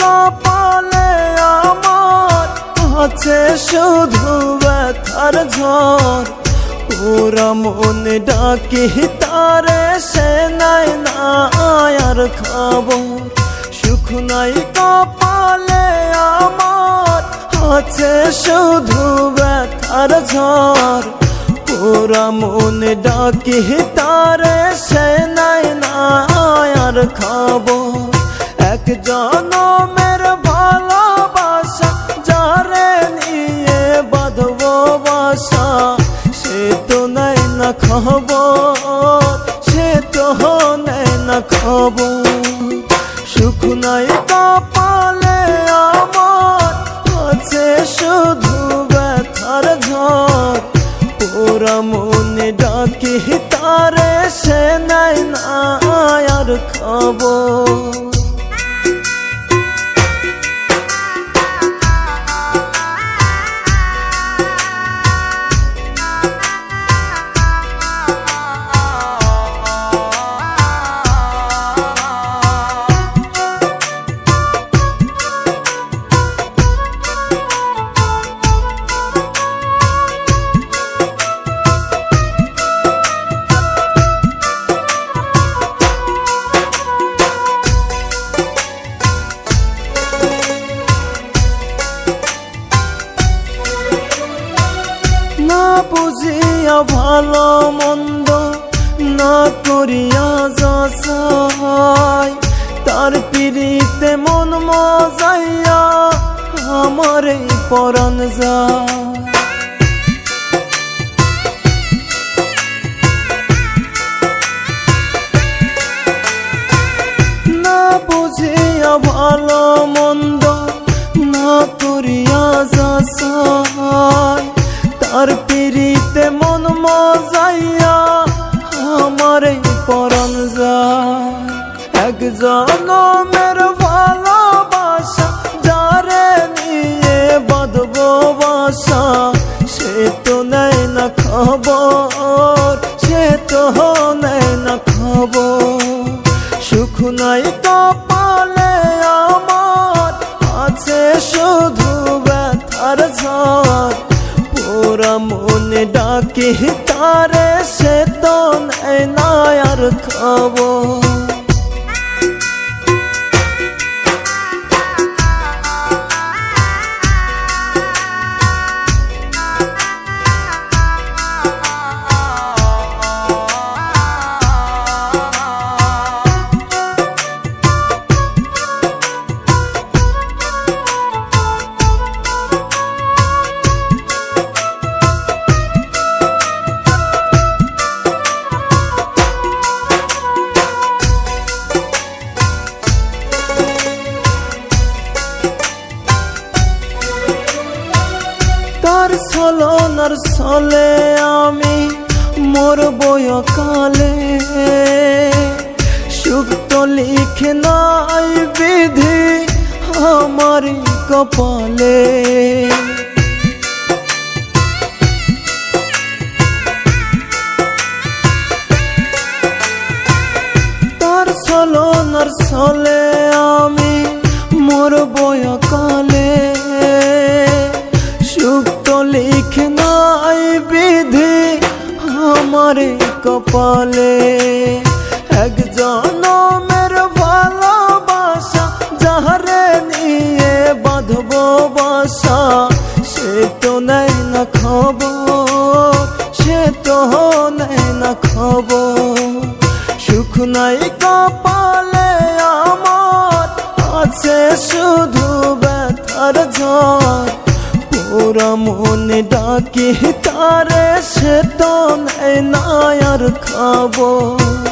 কপালে আমার আছে শুধু ব্যথার ঝড়। পুরা মন ডাকি, তারে সে নাই না আয়ার খবর সুখ নাই কপালে আমার আছে শুধু ব্যথার ঝড়। পুরা মন ডাকি, তারে সে নাই না আয়ার খবর জনমের ভালোবাসা, যারে নিয়ে বাঁধব বাসা, সে তো নাই না খবর, সে তো নেয় না খবর। সুখ নাই কপালে আমার, আছে শুধু ব্যথার ঝড়। ওরা মনে ডাকে, তারে সে নাই না আর খবর। না বুঝিয়া ভালো মন্দ না করিয়া যাচাই তার পিড়িতে মন মজাইয়া আমার পরাণ যায় ডাকে তারে সে তো নেয় না আর খবর ছলনার ছলে আমি মোর বয়কালে সুক্ত লিখে নাই বিধি আমার কপালে। তার ছলনার ছলে আমি মোর বয়কালে সুক্ত লিখে নাই বিধি আমার কপালে। এক জনমের ভালোবাসা যাহারে নিয়ে বাঁধব বাসা, সে তো নেয় না খবর, সে তো নেয় না খবর। সুখ নাই কপালে আমার, আছে শুধু ব্যথার ঝড়। পুরা মনে ডাকে তারে সে তো নেয় না আর খবর